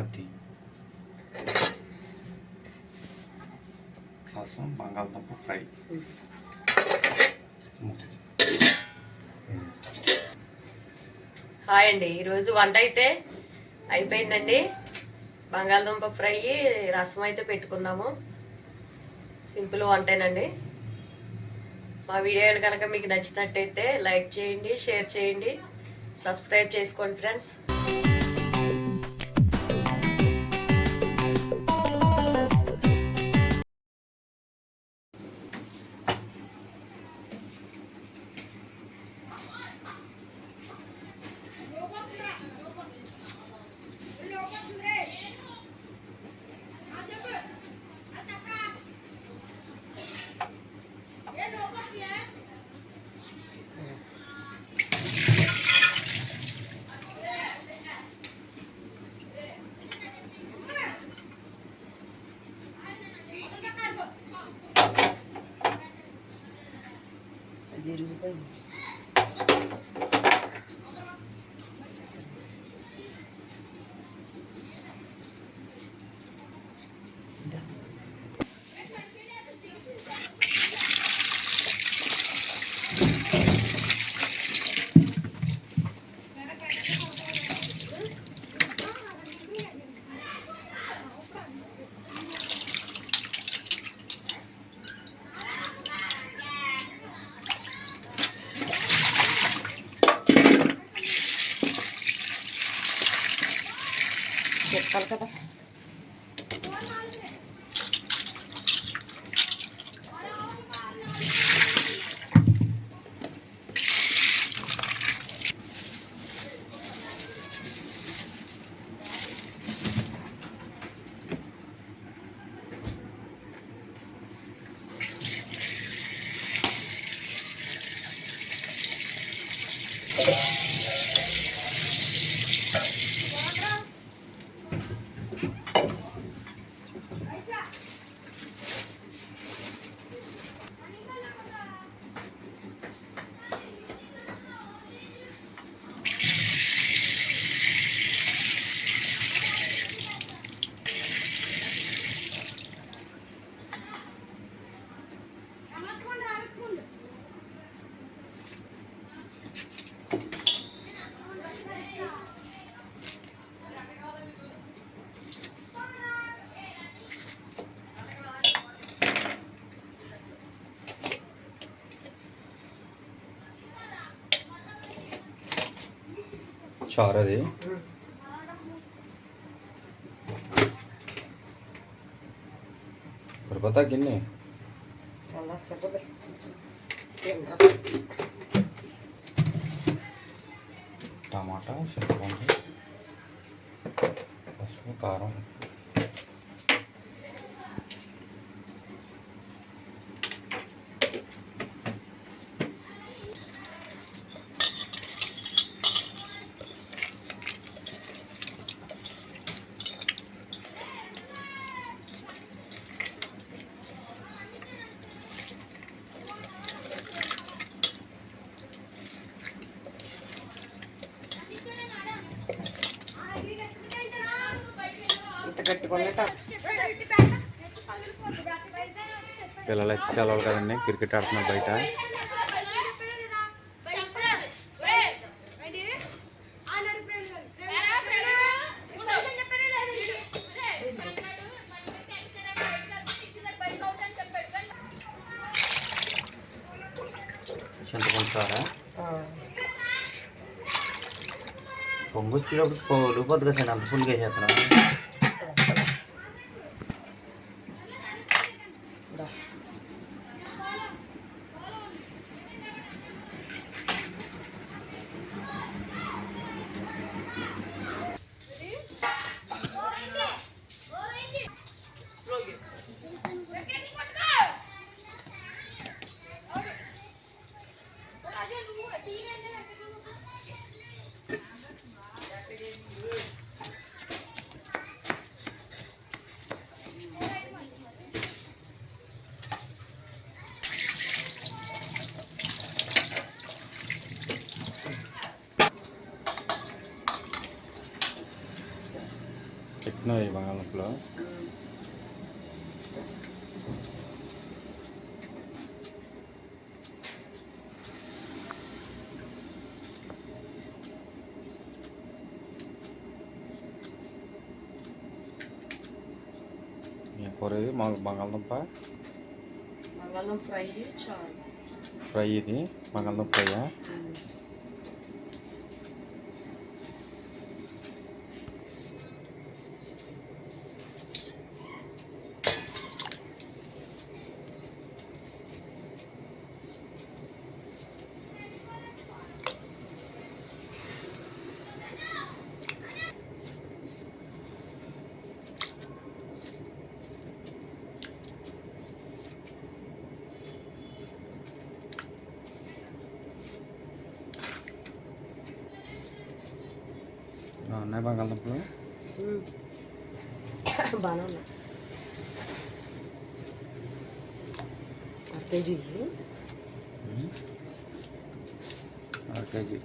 అది రసం బంగాళదుంప ఫ్రై హాయ్ అండి. ఈరోజు వంట అయితే అయిపోయిందండి. బంగాళదుంప ఫ్రై రసం అయితే పెట్టుకున్నాము. సింపుల్ వంటేనండి. మా వీడియోలు కనుక మీకు నచ్చినట్టయితే లైక్ చేయండి షేర్ చేయండి. సబ్స్క్రైబ్ చేసుకోండి friends. I did the thing. కదా చారు అది. సరిపోతా గిన్నె? టమాటా చింతపండు పసుపు కారం. ఇంత గట్టుకున్నట్టు పిల్లలు వచ్చి సెలవులు కదండి క్రికెట్ ఆడుతున్నారు బయట. చింతపండు చారా పొంగు వచ్చేటప్పుడు పొలిపోద్ది కదా సార్ అంత ఫుల్గా వేసేస్తున్నా పెట్టినవి బంగాళదుంపలు ఏ కూర ఇది మా బంగాళదుంప బంగాళదుంప ఫ్రై చారు ఫ్రై ఇది బంగాళదుంప ఫ్రైయా ఉన్నాయి బంగాళదుంపలు? బాగానే ఉన్నాయి. అర కేజీ అర కేజీ.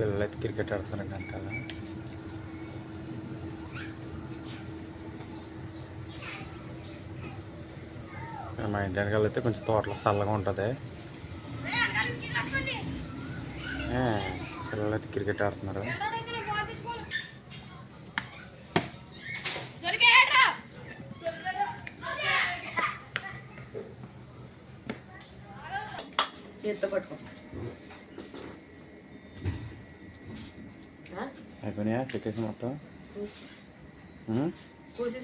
పిల్లలు అయితే క్రికెట్ ఆడుతున్నారండి వెనకాల మా ఇంటి వెనకాల అయితే కొంచెం తోటలో చల్లగా ఉంటుంది. పిల్లలు అయితే క్రికెట్ ఆడుతున్నారు. చేత్తో పట్టుకో. అయిపోయినాయా చెక్కేసి మొత్తం కూసి-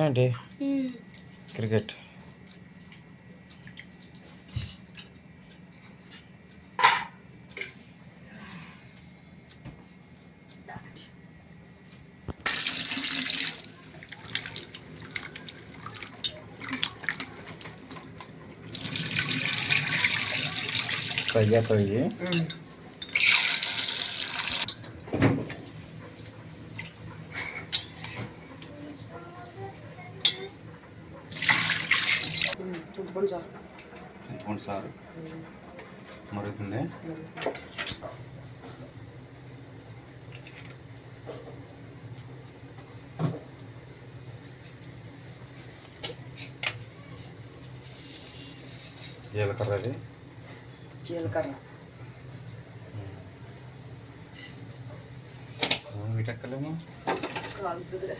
ఏంటి క్రికెట్ ఫ్రై చేస్తావు ఇవి చుట్టుపడి చాలు ఎంతమంది సార్. మరుగుతుంది? జీలకర్ర అది? జీలకర్ర. వీటెక్కలేము కాలుతుంది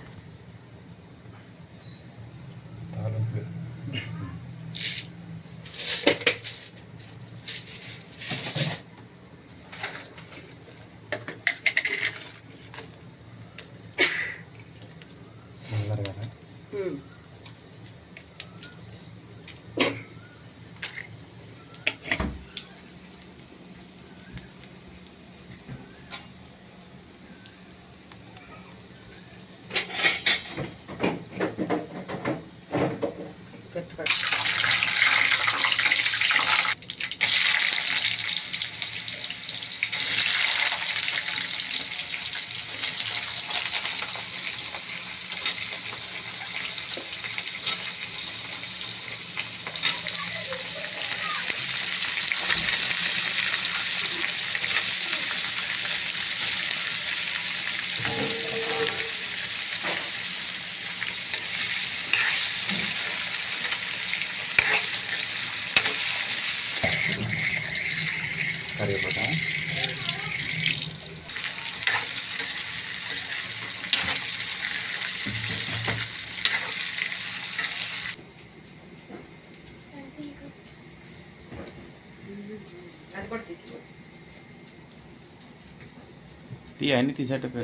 తీ అన్నీ తీసేటప్పుడు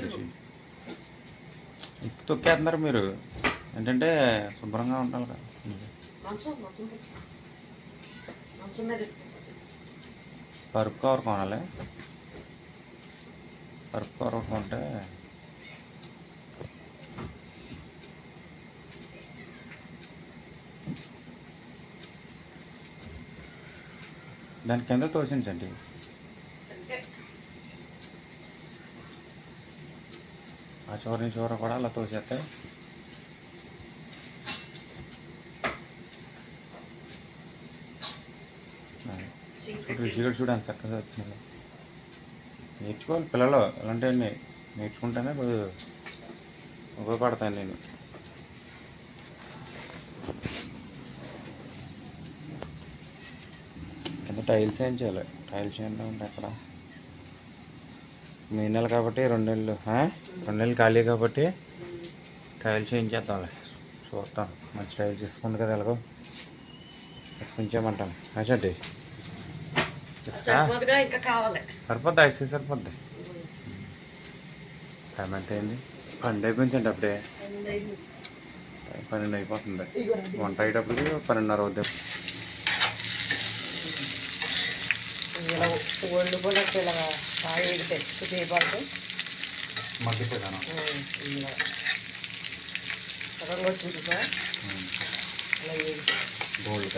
ఇప్పుడు తొక్కేస్తున్నారు మీరు. ఏంటంటే శుభ్రంగా ఉండాలి కదా. పరుపు కవర్ కొనాలి. పరుపు కవర్ కొంటే దాని కింద తోసించండి. చివరిని చివరి చివర కూడా అలా తోసేస్తాయి అది. చూడు రుచిగా చక్కగా వచ్చింది. నేర్చుకోవాలి పిల్లలు ఇలాంటివన్నీ నేర్చుకుంటేనే కొద్దిగా ఉపయోగపడతాను నేను. కింద టైల్స్ ఏం చేయాలి? టైల్స్ ఏంటో అక్కడ మే నెల కాబట్టి రెండు నెలలు? రెండు నెలలు ఖాళీ కాబట్టి టైల్స్ ఏం చేద్దాంలే చూస్తాం మంచి టైల్స్ ఇస్తుంది కదా ఎలాగో. తీసుకుంటామంటాను అచ్చండి సరిపోద్ది? ఐస్ సరిపోద్ది. టైం ఎంత అయింది పన్నెండు అయిపోయించండి అప్పుడే. పన్నెండు అయిపోతుంది. వంట అయ్యేటప్పటికి పన్నెండున్నర అవుద్ది. ఒళ్ళు కూడా బాగా ఎడితే సేపు పడుతుంది మగ్గిపోయాను ఇలా సగంగా వచ్చింది సార్. అలా ఎడితే గోల్డ్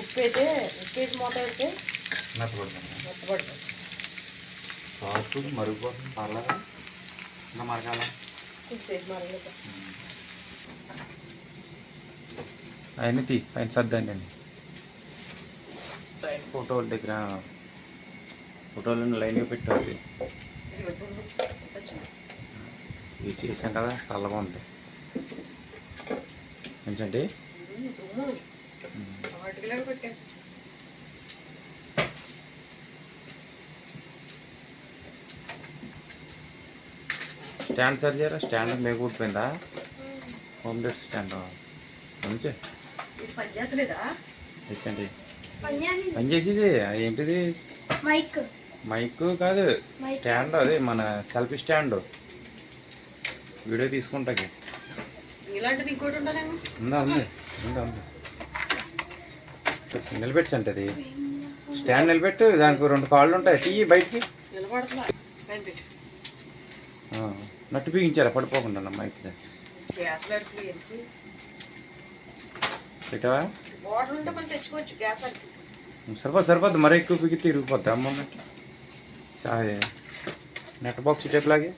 ఉప్పు అయితే ఉప్పు వేసి మూత పెడితే? మెత్తపడుతుంది మరిగిపోతుంది పర్లేదా. ఇంకా మరగాల? కొంచెంసేపు మరగలేదు పైన సర్దండి. ఫోటోల దగ్గర ఫోటోలను లైన్గా పెట్టాలి. ఇవి చేసాం కదా చల్లగా ఉంది. పెట్టా స్టాండ్ సరి చేయరా స్టాండ్ మేము కూడిపోయిందా హోమ్ డేట్ స్టాండ్. మంచి పని చేసేది. అది ఏంటిది? మైక్. మైక్ కాదు స్టాండ్ అదే మన సెల్ఫీ స్టాండ్. వీడియో తీసుకుంటాకి. ఇలాంటిది ఇంకోటి ఉండాలేమో. ఉందా ఉంది. ఉందా ఉంది. నిలబెట్టి అది. స్టాండ్ నిలబెట్టు దానికి రెండు కాళ్ళు ఉంటాయి. తీయి బయటికి. నట్టు బిగించారా పడిపోకుండా మైక్ పెట్టావా? సరిపోదు సరిపోద్ది మరీ ఎక్కువ బిగితే ఇరిగిపోద్ది అదే నెట్ బాక్స్ టైప్లాగే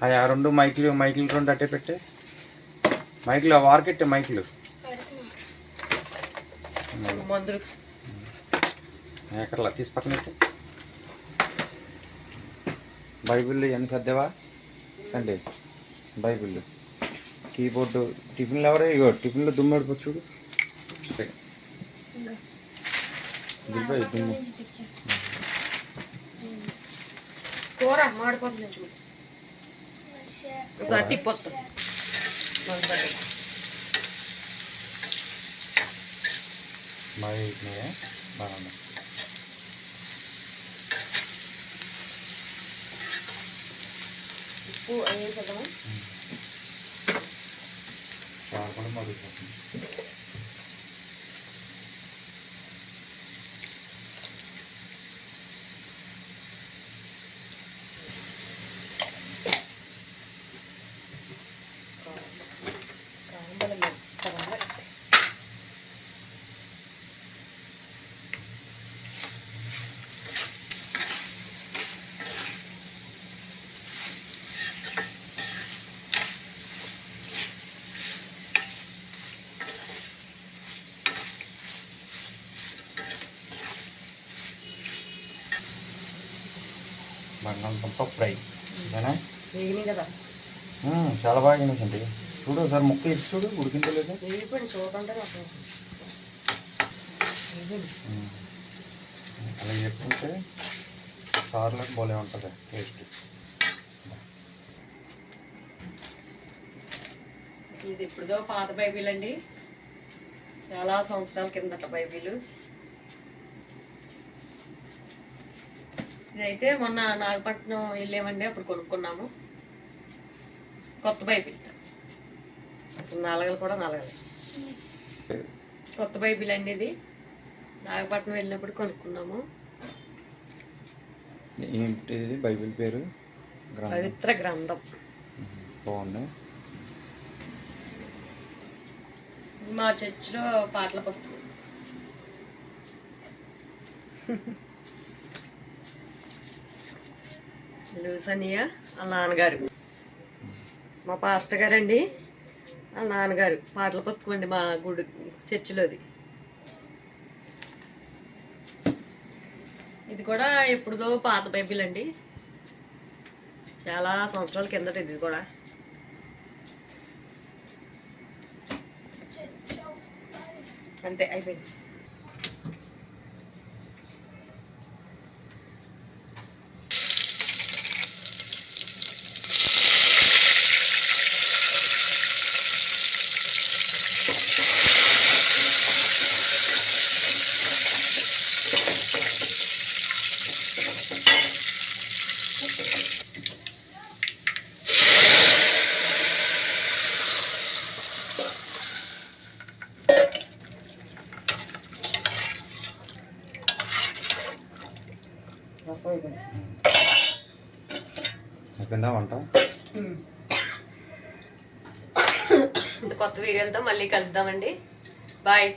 అవి ఆ రెండు మైకులు మైకులు రెండు అట్టే పెట్టే మైకులు వార్కెట్టే మైకులు ఎక్కడలా తీసి పక్కన పెట్టు బైబిల్ ఎన్ని సర్దేవా అండి బైబిల్ కీబోర్డు టిఫిన్లు ఎవరో ఇగో టిఫిన్లో దుమ్ము పడిపో చూడు దుమ్ము కూర మాడిపోతుంది చూడు ఒకసారి తిప్పొస్తుంది మందు పడ్డది. బాగా వేసినాయా బాగుంది ఉప్పు అవి వేసేద్దాము చాలా కూడా మరుగుతుంది కారం బలం లేదు. కారం బలం. బంగాళదుంప ఫ్రై. అంతేనా కదా. చాలా బాగా తినేసండి చూడు ఒకసారి ముక్క ఇచ్చి చూడు ఉడికిందో లేదా. అలా చెప్పుకుంటే చారులకు భలే ఉంటుంది టేస్ట్. ఇది ఇప్పుడుదో పాత బైబిల్ అండి. చాలా సంవత్సరాల కిందట బైబిల్. ఇదైతే మొన్న నాగపట్నం వెళ్ళామండి అప్పుడు కొనుక్కున్నాము. కొత్త బైబిల్. అసలు నలగలు కూడా నలగలు. కొత్త బైబిల్ అండి ఇది. నాగపట్నం వెళ్ళినప్పుడు కొనుక్కున్నాము. ఏంటి బైబిల్ పేరు? పవిత్ర గ్రంథం. బాగుంది. మా చర్చిలో పాటల పుస్తకం. లూసనియా వాళ్ళ నాన్నగారు. మా పాస్టర్ గారండి వాళ్ళ నాన్నగారు. పాటల పుస్తకం అండి మా గుడి చర్చిలోది. ఇది కూడా ఎప్పుడుదో పాత బైబిల్ అండి. చాలా సంవత్సరాల కిందట ఇది కూడా. అంతే అయిపోయింది. వీడియోలతో మళ్ళీ కలుద్దామండి. బాయ్.